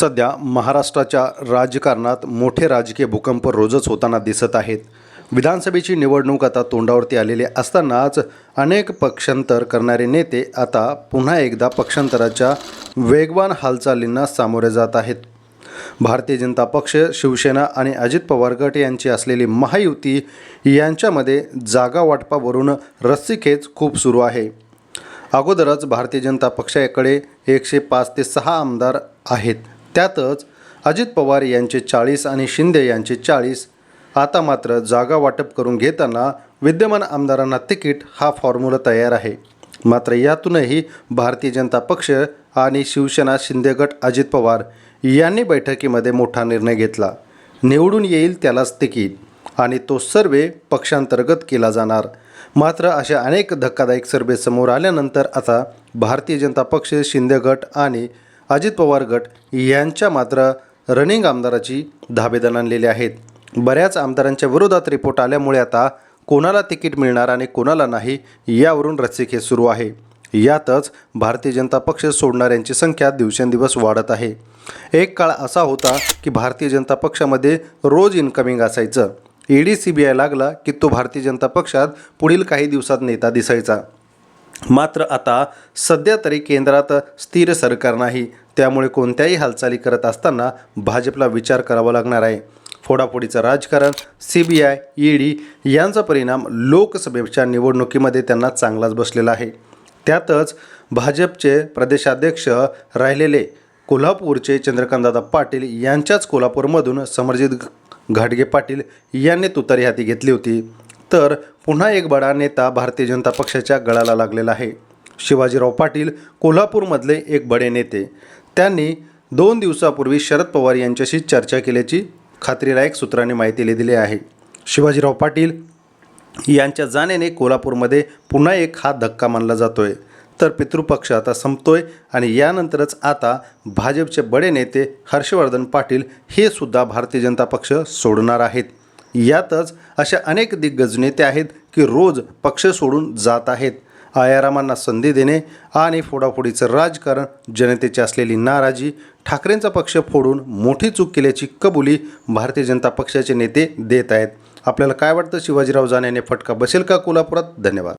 सध्या महाराष्ट्राच्या राजकारणात मोठे राजकीय भूकंप रोजच होताना दिसत आहेत. विधानसभेची निवडणूक आता तोंडावरती आलेली असतानाच अनेक पक्षांतर करणारे नेते आता पुन्हा एकदा पक्षांतराच्या वेगवान हालचालींना सामोरे जात आहेत. भारतीय जनता पक्ष शिवसेना आणि अजित पवार गट यांची असलेली महायुती यांच्यामध्ये जागा वाटपावरून रस्सीखेच खूप सुरू आहे. अगोदरच भारतीय जनता पक्षाकडे एकशे पाच ते सहा आमदार आहेत. त्यातच अजित पवार यांचे चाळीस आणि शिंदे यांचे चाळीस. आता मात्र जागा वाटप करून घेताना विद्यमान आमदारांना तिकीट हा फॉर्म्युला तयार आहे. मात्र यातूनही भारतीय जनता पक्ष आणि शिवसेना शिंदे गट अजित पवार यांनी बैठकीमध्ये मोठा निर्णय घेतला. निवडून येईल त्यालाच तिकीट आणि तो सर्वे पक्षांतर्गत केला जाणार. मात्र अशा अनेक धक्कादायक सर्वे समोर आल्यानंतर आता भारतीय जनता पक्ष शिंदे गट आणि अजित पवार गट यांच्या मात्र रनिंग आमदाराची धाबेदन आणलेली आहेत. बऱ्याच आमदारांच्या विरोधात रिपोर्ट आल्यामुळे आता कोणाला तिकीट मिळणार आणि कोणाला नाही यावरून रस्सीखेच सुरू आहे. यातच भारतीय जनता पक्ष सोडणाऱ्यांची संख्या दिवसेंदिवस वाढत आहे. एक काळ असा होता की भारतीय जनता पक्षामध्ये रोज इन्कमिंग असायचं. ईडी सी बी आय लागला की तो भारतीय जनता पक्षात पुढील काही दिवसात नेता दिसायचा. मात्र आता सध्या तरी केंद्रात स्थिर सरकार नाही. त्यामुळे कोणत्याही हालचाली करत असताना भाजपला विचार करावा लागणार आहे. फोडाफोडीचं राजकारण सी बी आय ईडी यांचा परिणाम लोकसभेच्या निवडणुकीमध्ये त्यांना चांगलाच बसलेला आहे. त्यातच भाजपचे प्रदेशाध्यक्ष राहिलेले कोल्हापूरचे चंद्रकांतदादा पाटील यांच्याच कोल्हापूरमधून समरजित घाटगे पाटील यांनी तुतारी हाती घेतली होती. तर पुन्हा एक बडा नेता भारतीय जनता पक्षाच्या गळाला लागलेला आहे. शिवाजीराव पाटील कोल्हापूरमधले एक बडे नेते. त्यांनी दोन दिवसापूर्वी शरद पवार यांच्याशी चर्चा केल्याची खात्रीलायक सूत्रांनी माहिती दिली आहे. शिवाजीराव पाटील यांच्या जाण्याने कोल्हापूरमध्ये पुन्हा एक हा धक्का मानला जातो आहे तर पितृपक्ष आता संपतोय आणि यानंतरच आता भाजपचे बडे नेते हर्षवर्धन पाटील हे सुद्धा भारतीय जनता पक्ष सोडणार आहेत. यातच अशा अनेक दिग्गज नेते आहेत की रोज पक्ष सोडून जात आहेत. आयारामांना संधी देणे आणि फोडाफोडीचं राजकारण जनतेची असलेली नाराजी ठाकरेंचा पक्ष फोडून मोठी चूक केल्याची कबुली भारतीय जनता पक्षाचे नेते देत आहेत. आपल्याला काय वाटतं? शिवाजीराव जाण्याने फटका बसेल का कोल्हापुरात? धन्यवाद.